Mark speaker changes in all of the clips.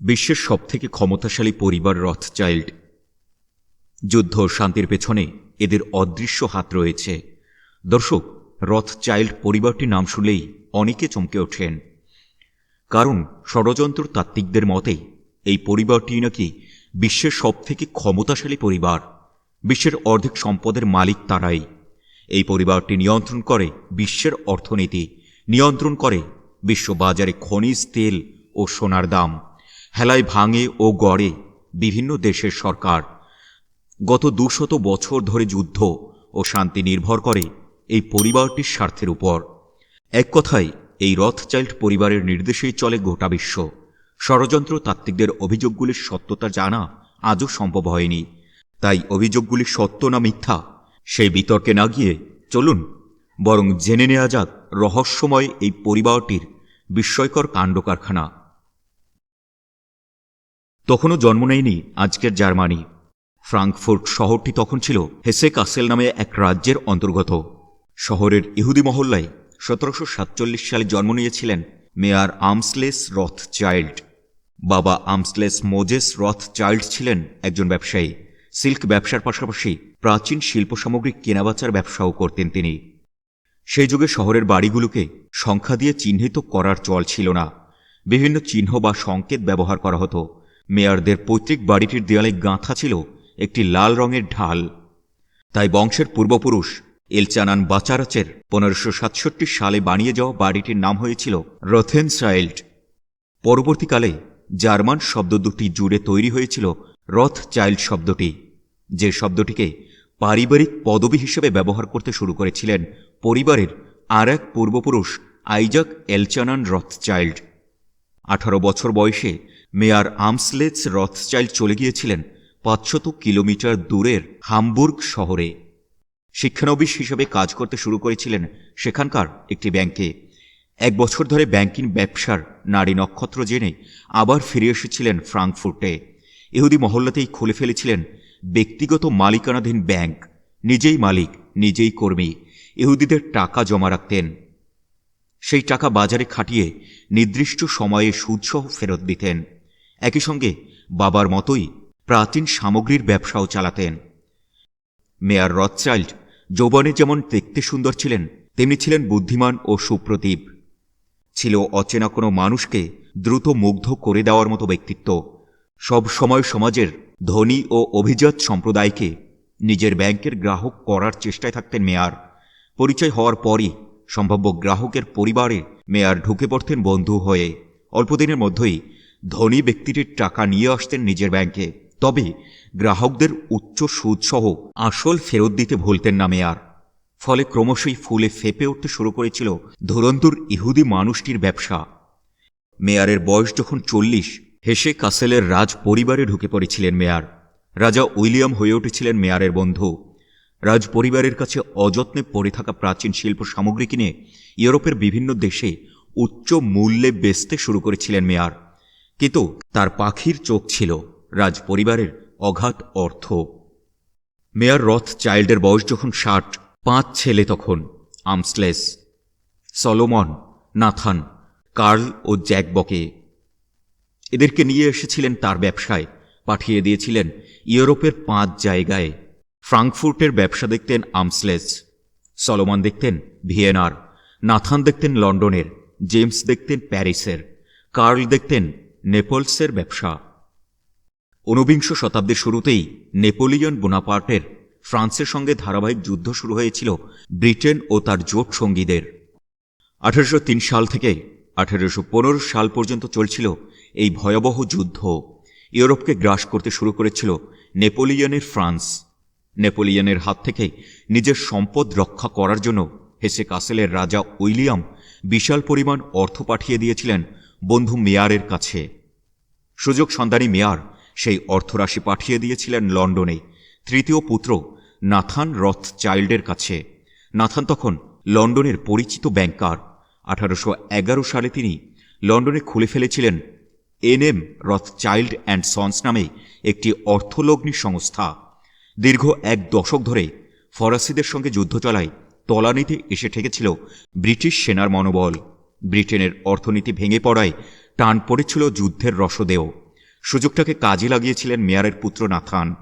Speaker 1: বিশ্বের সবথেকে ক্ষমতাশালী পরিবার রথচাইল্ড। যুদ্ধ ও শান্তির পেছনে এদের অদৃশ্য হাত রয়েছে। দর্শক, রথচাইল্ড পরিবারটির নাম শুনলেই অনেকে চমকে ওঠেন। কারণ ষড়যন্ত্র তাত্ত্বিকদের মতে এই পরিবারটি নাকি বিশ্বের সবথেকে ক্ষমতাশালী পরিবার, বিশ্বের অর্ধেক সম্পদের মালিক তারাই। এই পরিবারটি নিয়ন্ত্রণ করে বিশ্বের অর্থনীতি, নিয়ন্ত্রণ করে বিশ্ববাজারে খনিজ, তেল ও সোনার দাম। হেলায় ভাঙে ও গড়ে বিভিন্ন দেশের সরকার। গত দুশত বছর ধরে যুদ্ধ ও শান্তি নির্ভর করে এই পরিবারটির স্বার্থের উপর। এক কথায়, এই রথচাইল্ড পরিবারের নির্দেশেই চলে গোটা বিশ্ব। ষড়যন্ত্র তাত্ত্বিকদের অভিযোগগুলির সত্যতা জানা আজও সম্ভব হয়নি। তাই অভিযোগগুলি সত্য না মিথ্যা, সেই বিতর্কে না গিয়ে চলুন, বরং জেনে নেওয়া যাক রহস্যময় এই পরিবারটির বিস্ময়কর কাণ্ড কারখানা তখনও জন্ম নেয়নি আজকের জার্মানি। ফ্রাঙ্কফুর্ট শহরটি তখন ছিল হেসে কাসেল নামে এক রাজ্যের অন্তর্গত। শহরের ইহুদি মহল্লায় সতেরোশো সাতচল্লিশ সালে জন্ম নিয়েছিলেন মেয়ার আমসলেস রথ চাইল্ড বাবা আমসলেস মোজেস রথ চাইল্ড ছিলেন একজন ব্যবসায়ী। সিল্ক ব্যবসার পাশাপাশি প্রাচীন শিল্প সামগ্রী কেনাবেচার ব্যবসাও করতেন তিনি। সেই যুগে শহরের বাড়িগুলোকে সংখ্যা দিয়ে চিহ্নিত করার চল ছিল না। বিভিন্ন চিহ্ন বা সংকেত ব্যবহার করা হতো। মেয়ারদের পৈতৃক বাড়িটির দেয়ালে গাঁথা ছিল একটি লাল রঙের ঢাল। তাই বংশের পূর্বপুরুষ এলচানান বাচারাচের পনেরোশো সাতষট্টি সালে বানিয়ে যাওয়া বাড়িটির নাম হয়েছিল রথেন চাইল্ড পরবর্তীকালে জার্মান শব্দ দুটি জুড়ে তৈরি হয়েছিল রথ চাইল্ড শব্দটি, যে শব্দটিকে পারিবারিক পদবি হিসেবে ব্যবহার করতে শুরু করেছিলেন পরিবারের আর এক পূর্বপুরুষ আইজাক এলচানান রথ চাইল্ড আঠারো বছর বয়সে মেয়ার আমসলেটস রথচাইল্ড চলে গিয়েছিলেন পাঁচশত কিলোমিটার দূরের হামবুর্গ শহরে। শিক্ষানবিশ হিসেবে কাজ করতে শুরু করেছিলেন সেখানকার একটি ব্যাংকে। এক বছর ধরে ব্যাংকিং ব্যবসার নারী নক্ষত্র জেনে আবার ফিরে এসেছিলেন ফ্রাঙ্কফুর্টে। ইহুদি মহল্লাতেই খুলে ফেলেছিলেন ব্যক্তিগত মালিকানাধীন ব্যাংক। নিজেই মালিক, নিজেই কর্মী, ইহুদিদের টাকা জমা রাখতেন। সেই টাকা বাজারে খাটিয়ে নির্দিষ্ট সময়ে সুদসহ ফেরত দিতেন। একই সঙ্গে বাবার মতোই প্রাচীন সামগ্রীর ব্যবসাও চালাতেন। মেয়ার রথচাইল্ড যৌবনে যেমন দেখতে সুন্দর ছিলেন, তেমনি ছিলেন বুদ্ধিমান ও সুপ্রদীপ। ছিল অচেনা কোনো মানুষকে দ্রুত মুগ্ধ করে দেওয়ার মতো ব্যক্তিত্ব। সব সময় সমাজের ধনী ও অভিজাত সম্প্রদায়কে নিজের ব্যাংকের গ্রাহক করার চেষ্টায় থাকতেন মেয়ার। পরিচয় হওয়ার পরই সম্ভাব্য গ্রাহকের পরিবারে মেয়ার ঢুকে পড়তেন বন্ধু হয়ে। অল্পদিনের মধ্যেই ধনী ব্যক্তিটির টাকা নিয়ে আসতেন নিজের ব্যাংকে। তবে গ্রাহকদের উচ্চ সুদসহ আসল ফেরত দিতে ভুলতেন না মেয়ার। ফলে ক্রমশই ফুলে ফেপে উঠতে শুরু করেছিল ধুরন্ধুর ইহুদি মানুষটির ব্যবসা। মেয়ারের বয়স যখন চল্লিশ, হেসে কাসেলের রাজ পরিবারে ঢুকে পড়েছিলেন মেয়ার। রাজা উইলিয়াম হয়ে উঠেছিলেন মেয়ারের বন্ধু। রাজ পরিবারের কাছে অযত্নে পড়ে থাকা প্রাচীন শিল্প সামগ্রী কিনে ইউরোপের বিভিন্ন দেশে উচ্চ মূল্যে বেচতে শুরু করেছিলেন মেয়ার। কিন্তু তার পাখির চোখ ছিল রাজ পরিবারের অগাধ অর্থ। মেয়ার রথ চাইল্ডের বয়স যখন ষাট, পাঁচ ছেলে তখন, আমসলেস, সলোমন, নাথান, কার্ল ও জ্যাক বকে এদেরকে নিয়ে এসেছিলেন তার ব্যবসায়, পাঠিয়ে দিয়েছিলেন ইউরোপের পাঁচ জায়গায়। ফ্রাঙ্কফুর্টের ব্যবসা দেখতেন আমসলেস, সলোমন দেখতেন ভিয়েনার, নাথান দেখতেন লন্ডনের, জেমস দেখতেন প্যারিসের, কার্ল দেখতেন নেপলসের ব্যবসা। ঊনবিংশ শতাব্দীর শুরুতেই নেপোলিয়ন বোনাপার্টের ফ্রান্সের সঙ্গে ধারাবাহিক যুদ্ধ শুরু হয়েছিল ব্রিটেন ও তার জোট সঙ্গীদের। আঠারোশো তিন সাল থেকে আঠারোশো পনেরো সাল পর্যন্ত চলছিল এই ভয়াবহ যুদ্ধ। ইউরোপকে গ্রাস করতে শুরু করেছিল নেপোলিয়নের ফ্রান্স। নেপোলিয়নের হাত থেকে নিজের সম্পদ রক্ষা করার জন্য হেসে কাসেলের রাজা উইলিয়াম বিশাল পরিমাণ অর্থ পাঠিয়ে দিয়েছিলেন বন্ধু মেয়ারের কাছে। সুযোগ সন্ধানী মেয়ার সেই অর্থরাশি পাঠিয়ে দিয়েছিলেন লন্ডনে। তৃতীয় পুত্র নাথান রথ চাইল্ডের কাছে। নাথান তখন লন্ডনের পরিচিত ব্যাংকার। আঠারোশো এগারো সালে তিনি লন্ডনে খুলে ফেলেছিলেন এনএম রথ চাইল্ড অ্যান্ড সন্স নামে একটি অর্থলগ্নি সংস্থা। দীর্ঘ এক দশক ধরে ফরাসিদের সঙ্গে যুদ্ধ চলায় তলানিতে এসে ঠেকেছিল ব্রিটিশ সেনার মনোবল। ব্রিটেনের অর্থনীতি ভেঙে পড়ায় টান পড়েছিল যুদ্ধের রসদেও। সুযোগটাকে কাজে লাগিয়েছিলেন মেয়ারের পুত্র নাথান।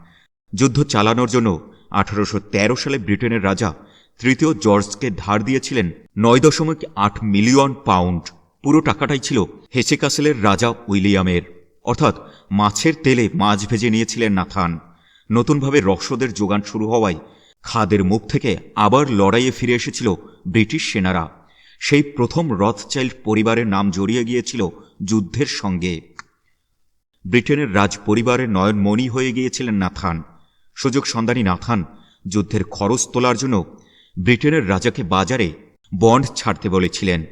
Speaker 1: যুদ্ধ চালানোর জন্য আঠারোশো তেরো সালে ব্রিটেনের রাজা তৃতীয় জর্জকে ধার দিয়েছিলেন নয় দশমিক আট মিলিয়ন পাউন্ড। পুরো টাকাটাই ছিল হেসে কাসেলের রাজা উইলিয়ামের। অর্থাৎ মাছের তেলে মাছ ভেজে নিয়েছিলেন নাথান। নতুনভাবে রসদের যোগান শুরু হওয়ায় খাদের মুখ থেকে আবার লড়াইয়ে ফিরে এসেছিল ব্রিটিশ সেনারা। সেই প্রথম রথচাইল্ড পরিবারের নাম জড়িয়ে গিয়েছিল যুদ্ধের সঙ্গে। ব্রিটেনের রাজ পরিবারের নয়নমণি হয়ে গিয়েছিলেন নাথান। সুযোগ সন্ধানী নাথান যুদ্ধের খরচ তোলার জন্য ব্রিটেনের রাজাকে বাজারে বন্ড ছাড়তে বলেছিলেন।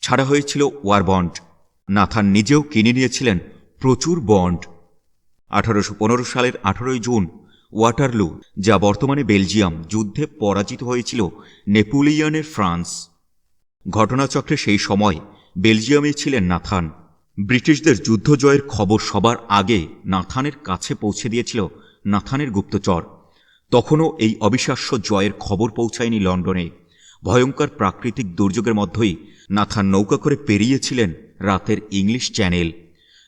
Speaker 1: ছাড়া হয়েছিল ওয়ার বন্ড। নাথান নিজেও কিনে নিয়েছিলেন প্রচুর বন্ড। আঠারোশো পনেরো সালের আঠারোই জুন ওয়াটারলু, যা বর্তমানে বেলজিয়াম যুদ্ধে পরাজিত হয়েছিল নেপোলিয়নের ফ্রান্স। ঘটনাচক্রে সেই সময় বেলজিয়ামে ছিলেন নাথান। ব্রিটিশদের যুদ্ধ জয়ের খবর সবার আগে নাথানের কাছে পৌঁছে দিয়েছিল নাথানের গুপ্তচর। তখনও এই অবিশ্বাস্য জয়ের খবর পৌঁছায়নি লন্ডনে। ভয়ঙ্কর প্রাকৃতিক দুর্যোগের মধ্যেই নাথান নৌকা করে পেরিয়েছিলেন রাতের ইংলিশ চ্যানেল।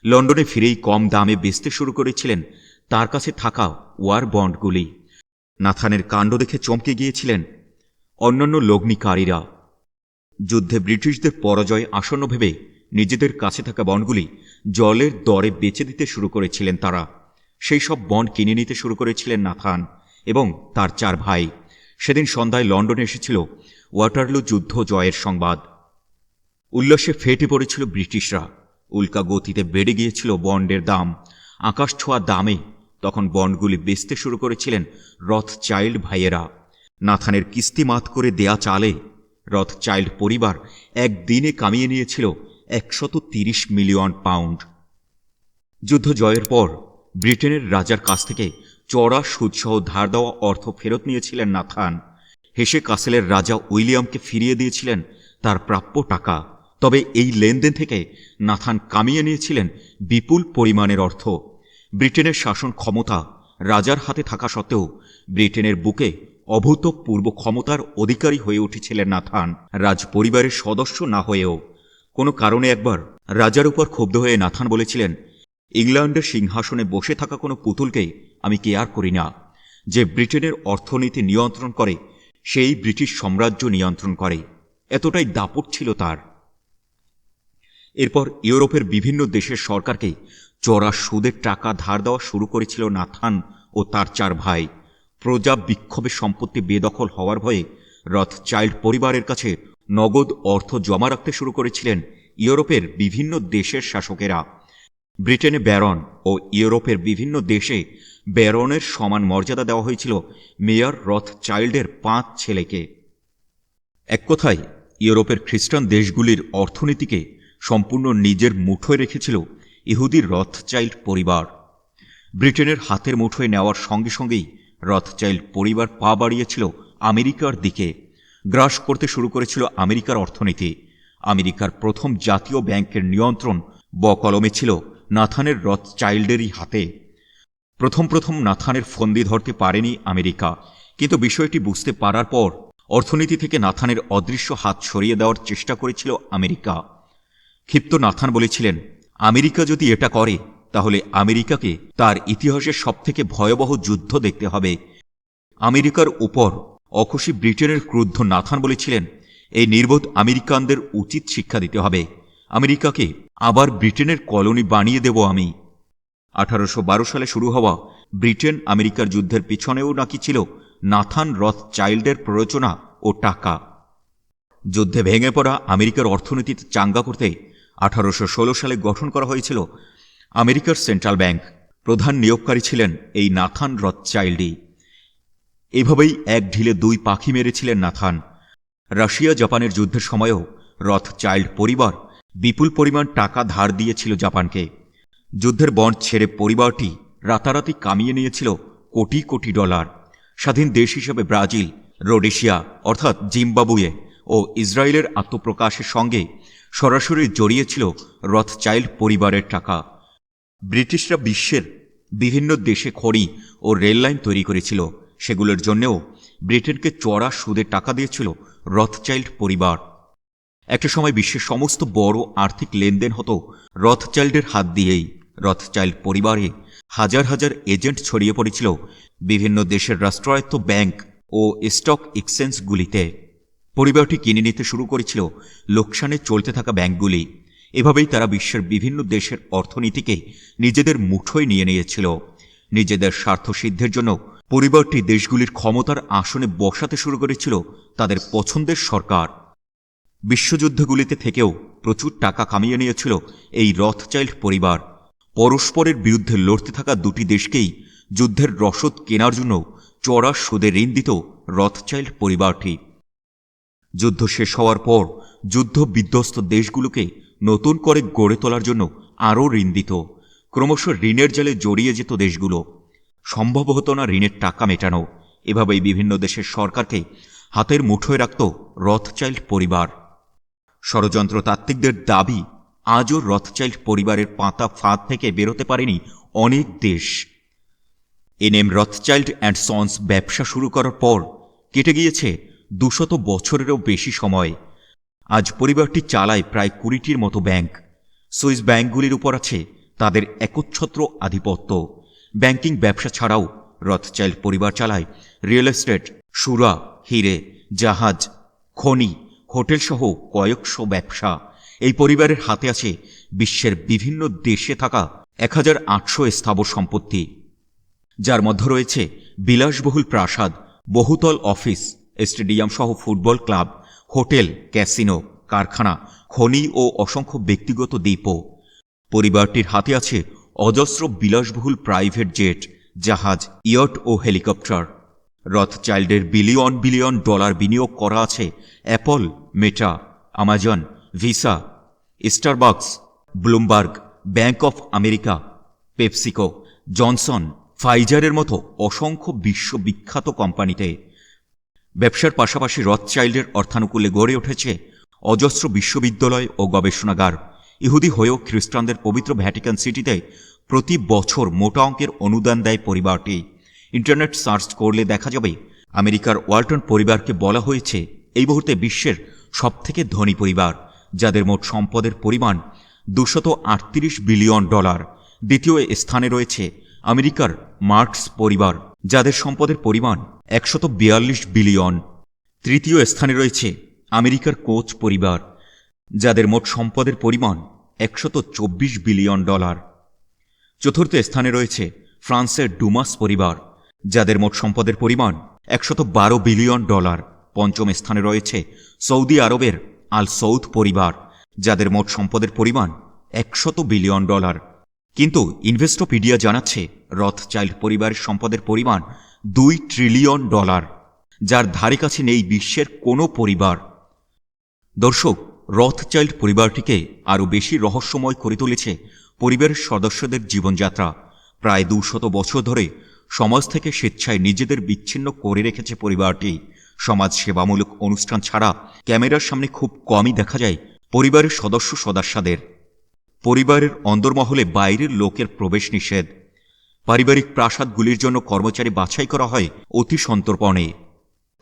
Speaker 1: লন্ডনে ফিরেই কম দামে বেচতে শুরু করেছিলেন তার কাছে থাকা ওয়ার বন্ডগুলি। নাথানের কাণ্ড দেখে চমকে গিয়েছিলেন অন্যান্য লগ্নিকারীরা। যুদ্ধে ব্রিটিশদের পরাজয় আসন্ন ভেবে নিজেদের কাছে থাকা বন্ডগুলি জলের দরে বেচে দিতে শুরু করেছিলেন তারা। সেই সব বন্ড কিনে নিতে শুরু করেছিলেন নাথান এবং তার চার ভাই। সেদিন সন্ধ্যায় লন্ডনে এসেছিল ওয়াটারলু যুদ্ধ জয়ের সংবাদ। উল্লাসে ফেটে পড়েছিল ব্রিটিশরা। উল্কা গতিতে বেড়ে গিয়েছিল বন্ডের দাম। আকাশ ছোঁয়া দামে তখন বন্ডগুলি বেচতে শুরু করেছিলেন রথ চাইল্ড ভাইয়েরা। নাথানের কিস্তি মাত করে দেয়া চালে রথ চাইল্ড পরিবার একদিনে কামিয়ে নিয়েছিল একশত তিরিশ মিলিয়ন পাউন্ড। যুদ্ধ জয়ের পর ব্রিটেনের রাজার কাছ থেকে চড়া সুদসহ ধার দেওয়া অর্থ ফেরত নিয়েছিলেন নাথান। হেসে কাসেলের রাজা উইলিয়ামকে ফিরিয়ে দিয়েছিলেন তার প্রাপ্য টাকা। তবে এই লেনদেন থেকে নাথান কামিয়ে নিয়েছিলেন বিপুল পরিমাণের অর্থ। ব্রিটেনের শাসন ক্ষমতা রাজার হাতে থাকা সত্ত্বেও ব্রিটেনের বুকে অভূতপূর্ব ক্ষমতার অধিকারী হয়ে উঠেছিলেন নাথান। রাজ পরিবারের সদস্য না হয়েও। কোনো কারণে একবার রাজার উপর ক্ষুব্ধ হয়ে নাথান বলেছিলেন, ইংল্যান্ডের সিংহাসনে বসে থাকা কোনো পুতুলকে আমি কেয়ার করি না। যে ব্রিটেনের অর্থনীতি নিয়ন্ত্রণ করে, সেই ব্রিটিশ সাম্রাজ্য নিয়ন্ত্রণ করে। এতটাই দাপট ছিল তার। এরপর ইউরোপের বিভিন্ন দেশের সরকারকে চড়া সুদের টাকা ধার দেওয়া শুরু করেছিল নাথান ও তার চার ভাই। প্রজা বিক্ষোভে সম্পত্তি বেদখল হওয়ার ভয়ে রথ চাইল্ড পরিবারের কাছে নগদ অর্থ জমা রাখতে শুরু করেছিলেন ইউরোপের বিভিন্ন দেশের শাসকেরা। ব্রিটেনে ব্যারন ও ইউরোপের বিভিন্ন দেশে ব্যারনের সমান মর্যাদা দেওয়া হয়েছিল মেয়র রথ চাইল্ডের পাঁচ ছেলেকে। এক কথায়, ইউরোপের খ্রিস্টান দেশগুলির অর্থনীতিকে সম্পূর্ণ নিজের মুঠোয় রেখেছিল ইহুদির রথচাইল্ড পরিবার। ব্রিটেনের হাতের মুঠোয় নেওয়ার সঙ্গে সঙ্গেই রথচাইল্ড পরিবার পা বাড়িয়েছিল আমেরিকার দিকে। গ্রাস করতে শুরু করেছিল আমেরিকার অর্থনীতি। আমেরিকার প্রথম জাতীয় ব্যাংকের নিয়ন্ত্রণ বকলমে ছিল নাথানের রথচাইল্ডেরই হাতে। প্রথম প্রথম নাথানের ফন্দি ধরতে পারেনি আমেরিকা, কিন্তু বিষয়টি বুঝতে পারার পর অর্থনীতি থেকে নাথানের অদৃশ্য হাত সরিয়ে দেওয়ার চেষ্টা করেছিল আমেরিকা। ক্ষিপ্ত নাথান বলেছিলেন, আমেরিকা যদি এটা করে তাহলে আমেরিকাকে তার ইতিহাসের সবথেকে ভয়াবহ যুদ্ধ দেখতে হবে। আমেরিকার উপর অখুশি ব্রিটেনের ক্রুদ্ধ নাথান বলেছিলেন, এই নির্বোধ আমেরিকানদের উচিত শিক্ষা দিতে হবে। আমেরিকাকে আবার ব্রিটেনের কলোনি বানিয়ে দেব আমি। আঠারোশ বারো সালে শুরু হওয়া ব্রিটেন আমেরিকার যুদ্ধের পিছনেও নাকি ছিল নাথান রথ চাইল্ডের প্ররোচনা ও টাকা। যুদ্ধে ভেঙে পড়া আমেরিকার অর্থনীতিতে চাঙ্গা করতে আঠারোশো ষোলো সালে গঠন করা হয়েছিল আমেরিকার সেন্ট্রাল ব্যাংক। প্রধান নিয়োগকারী ছিলেন এই নাথান রথচাইল্ডই। এভাবেই এক ঢিলে দুই পাখি মেরেছিলেন নাথান। রাশিয়া জাপানের যুদ্ধের সময়ও রথ চাইল্ড পরিবার বিপুল পরিমাণ টাকা ধার দিয়েছিল জাপানকে। যুদ্ধের বন্ড ছেড়ে পরিবারটি রাতারাতি কামিয়ে নিয়েছিল কোটি কোটি ডলার। স্বাধীন দেশ হিসেবে ব্রাজিল, রোডেশিয়া, অর্থাৎ জিম্বাবুয়ে ও ইসরায়েলের আত্মপ্রকাশের সঙ্গে সরাসরি জড়িয়েছিল রথ চাইল্ড পরিবারের টাকা। ব্রিটিশরা বিশ্বের বিভিন্ন দেশে খড়ি ও রেললাইন তৈরি করেছিল। সেগুলোর জন্যেও ব্রিটেনকে চড়া সুদে টাকা দিয়েছিল রথচাইল্ড পরিবার। একটা সময় বিশ্বের সমস্ত বড় আর্থিক লেনদেন হতো রথচাইল্ডের হাত দিয়েই। রথচাইল্ড পরিবারে হাজার হাজার এজেন্ট ছড়িয়ে পড়েছিল বিভিন্ন দেশের রাষ্ট্রায়ত্ত ব্যাংক ও স্টক এক্সচেঞ্জগুলিতে। পরিবারটি কিনে নিতে শুরু করেছিল লোকসানে চলতে থাকা ব্যাংকগুলি। এভাবেই তারা বিশ্বের বিভিন্ন দেশের অর্থনীতিকে নিজেদের মুঠোয় নিয়ে নিয়েছিল। নিজেদের স্বার্থ সিদ্ধের জন্য পরিবারটি দেশগুলির ক্ষমতার আসনে বসাতে শুরু করেছিল তাদের পছন্দের সরকার। বিশ্বযুদ্ধগুলিতে থেকেও প্রচুর টাকা কামিয়ে নিয়েছিল এই রথচাইল্ড পরিবার। পরস্পরের বিরুদ্ধে লড়তে থাকা দুটি দেশকেই যুদ্ধের রসদ কেনার জন্য চড়া সুদে ঋণ দিত রথচাইল্ড পরিবারটি। যুদ্ধ শেষ হওয়ার পর যুদ্ধ বিধ্বস্ত দেশগুলোকে নতুন করে গড়ে তোলার জন্য আরও ঋণ দিত ক্রমশ ঋণের জালে জড়িয়ে যেত দেশগুলো। সম্ভব হতো না ঋণের টাকা মেটানো। এভাবেই বিভিন্ন দেশের সরকারকে হাতের মুঠোয় রাখত রথচাইল্ড পরিবার। ষড়যন্ত্র তাত্ত্বিকদের দাবি, আজও রথচাইল্ড পরিবারের পাতা ফাঁদ থেকে বেরোতে পারেনি অনেক দেশ। এনএম রথচাইল্ড অ্যান্ড সন্স ব্যবসা শুরু করার পর কেটে গিয়েছে দুশত বছরেরও বেশি সময়। আজ পরিবারটি চালায় প্রায় কুড়িটির মতো ব্যাংক। সুইস ব্যাংকগুলির উপর আছে তাদের একচ্ছত্র আধিপত্য। ব্যাংকিং ব্যবসা ছাড়াও রথচাইল্ড পরিবার চালায় রিয়েল এস্টেট, সুরা, হিরে, জাহাজ, খনি, হোটেলসহ কয়েকশো ব্যবসা। এই পরিবারের হাতে আছে বিশ্বের বিভিন্ন দেশে থাকা এক হাজার আটশো স্থাবর সম্পত্তি। যার মধ্যে রয়েছে বিলাসবহুল প্রাসাদ, বহুতল অফিস, স্টেডিয়াম সহ ফুটবল ক্লাব হোটেল, ক্যাসিনো, কারখানা, খনি ও অসংখ্য ব্যক্তিগত দ্বীপও। পরিবারটির হাতে আছে অজস্র বিলাসবহুল প্রাইভেট জেট, জাহাজ, ইয়ট ও হেলিকপ্টার। রথচাইল্ডের বিলিয়ন বিলিয়ন ডলার বিনিয়োগ করা আছে Apple, Meta, Amazon, Visa, Starbucks, Bloomberg, bank of America, PepsiCo, Johnson, ফাইজারের মতো অসংখ্য বিশ্ববিখ্যাত কোম্পানিতে ব্যবসার পাশাপাশি রথচাইল্ডের অর্থানুকূলে গড়ে উঠেছে অজস্র বিশ্ববিদ্যালয় ও গবেষণাগার। ইহুদি হয়েও খ্রিস্টানদের পবিত্র ভ্যাটিকান সিটিতে প্রতি বছর মোটা অঙ্কের অনুদান দেয় পরিবারটি। ইন্টারনেট সার্চ করলে দেখা যাবে, আমেরিকার ওয়ালটন পরিবারকে বলা হয়েছে, এই মুহূর্তে বিশ্বের সবথেকে ধনী পরিবার, যাদের মোট সম্পদের পরিমাণ দুশত আটত্রিশ বিলিয়ন ডলার। দ্বিতীয় স্থানে রয়েছে আমেরিকার মার্কস পরিবার, যাদের সম্পদের পরিমাণ একশত বিয়াল্লিশ বিলিয়ন তৃতীয় স্থানে রয়েছে আমেরিকার কোচ পরিবার, যাদের মোট সম্পদের পরিমাণ একশত চব্বিশ বিলিয়ন ডলার। চতুর্থ স্থানে রয়েছে ফ্রান্সের ডুমাস পরিবার, যাদের মোট সম্পদের পরিমাণ একশত বারো বিলিয়ন ডলার। পঞ্চম স্থানে রয়েছে সৌদি আরবের আল সৌদ পরিবার, যাদের মোট সম্পদের পরিমাণ একশত বিলিয়ন ডলার। কিন্তু ইনভেস্টোপিডিয়া জানাচ্ছে রথ চাইল্ড পরিবারের সম্পদের পরিমাণ দুই ট্রিলিয়ন ডলার যার ধারে কাছে নেই বিশ্বের কোনো পরিবার। দর্শক রথ চাইল্ড পরিবারটিকে আরও বেশি রহস্যময় করে তুলেছে পরিবারের সদস্যদের জীবনযাত্রা। প্রায় দুশত বছর ধরে সমাজ থেকে স্বেচ্ছায় নিজেদের বিচ্ছিন্ন করে রেখেছে পরিবারটি। সমাজ সেবামূলক অনুষ্ঠান ছাড়া ক্যামেরার সামনে খুব কমই দেখা যায় পরিবারের সদস্য সদস্যদের। পরিবারের অন্দরমহলে বাইরের লোকের প্রবেশ নিষেধ। পারিবারিক প্রাসাদগুলির জন্য কর্মচারী বাছাই করা হয় অতি সন্তর্পণে।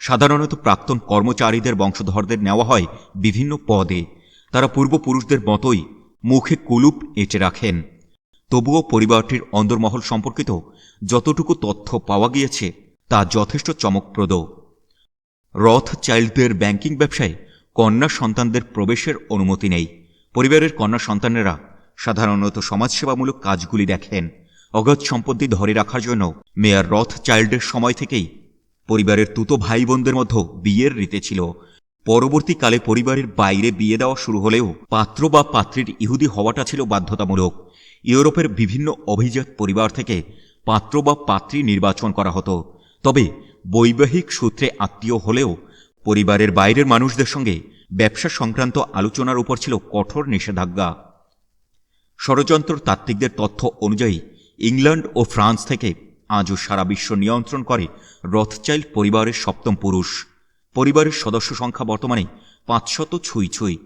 Speaker 1: সাধারণত প্রাক্তন কর্মচারীদের বংশধরদের নেওয়া হয় বিভিন্ন পদে। তারা পূর্বপুরুষদের মতোই মুখে কুলুপ এঁটে রাখেন। তবুও পরিবারটির অন্দরমহল সম্পর্কিত যতটুকু তথ্য পাওয়া গিয়েছে তা যথেষ্ট চমকপ্রদ। রথ চাইল্ডদের ব্যাংকিং ব্যবসায় কন্যা সন্তানদের প্রবেশের অনুমতি নেই। পরিবারের কন্যা সন্তানেরা সাধারণত সমাজসেবামূলক কাজগুলি দেখেন। অগাধ সম্পত্তি ধরে রাখার জন্য মেয়ার রথ চাইল্ডের সময় থেকেই পরিবারের তুতো ভাই বোনদের মধ্যে বিয়ের রীতি ছিল। পরবর্তীকালে পরিবারের বাইরে বিয়ে দেওয়া শুরু হলেও পাত্র বা পাত্রীর ইহুদি হওয়াটা ছিল বাধ্যতামূলক। ইউরোপের বিভিন্ন অভিজাত পরিবার থেকে পাত্র বা পাত্রী নির্বাচন করা হতো। তবে বৈবাহিক সূত্রে আত্মীয় হলেও পরিবারের বাইরের মানুষদের সঙ্গে ব্যবসা সংক্রান্ত আলোচনার উপর ছিল কঠোর নিষেধাজ্ঞা। ষড়যন্ত্র তাত্ত্বিকদের তথ্য অনুযায়ী ইংল্যান্ড ও ফ্রান্স থেকে আজও সারা বিশ্ব নিয়ন্ত্রণ করে রথচাইল্ড পরিবারের সপ্তম পুরুষ। পরিবারের সদস্য সংখ্যা বর্তমানে পাঁচশত ছুঁই ছুঁই।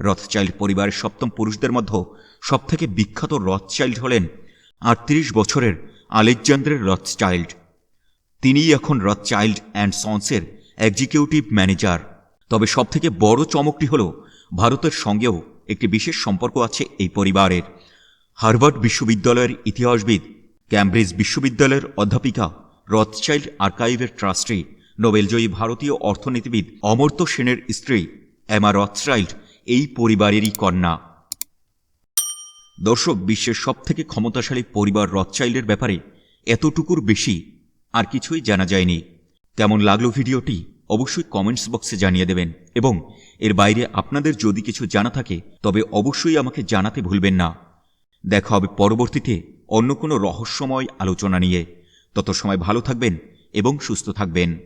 Speaker 1: রথচাইল্ড পরিবারের সপ্তম পুরুষদের মধ্যে সবথেকে বিখ্যাত রথচাইল্ড হলেন আটত্রিশ বছরের আলেকজান্ডারের রথচাইল্ড। তিনিই এখন রথচাইল্ড অ্যান্ড সন্সের এক্সিকিউটিভ ম্যানেজার। তবে সবথেকে বড় চমকটি হল, ভারতের সঙ্গেও একটি বিশেষ সম্পর্ক আছে এই পরিবারের। হার্ভার্ড বিশ্ববিদ্যালয়ের ইতিহাসবিদ, ক্যামব্রিজ বিশ্ববিদ্যালয়ের অধ্যাপিকা, রথচাইল্ড আর্কাইভের ট্রাস্টি, নোবেলজয়ী ভারতীয় অর্থনীতিবিদ অমর্ত্য সেনের স্ত্রী, এমা রথচাইল্ড, এই পরিবারেরই কন্যা। দর্শক, বিশ্বের সবথেকে ক্ষমতাশালী পরিবার রথচাইল্ডের ব্যাপারে এতটুকুর বেশি আর কিছুই জানা যায়নি। কেমন লাগল ভিডিওটি অবশ্যই কমেন্টস বক্সে জানিয়ে দেবেন এবং এর বাইরে আপনাদের যদি কিছু জানা থাকে, তবে অবশ্যই আমাকে জানাতে ভুলবেন না। দেখা হবে পরবর্তীতে অন্য কোনো রহস্যময় আলোচনা নিয়ে। তত সময় ভালো থাকবেন এবং সুস্থ থাকবেন।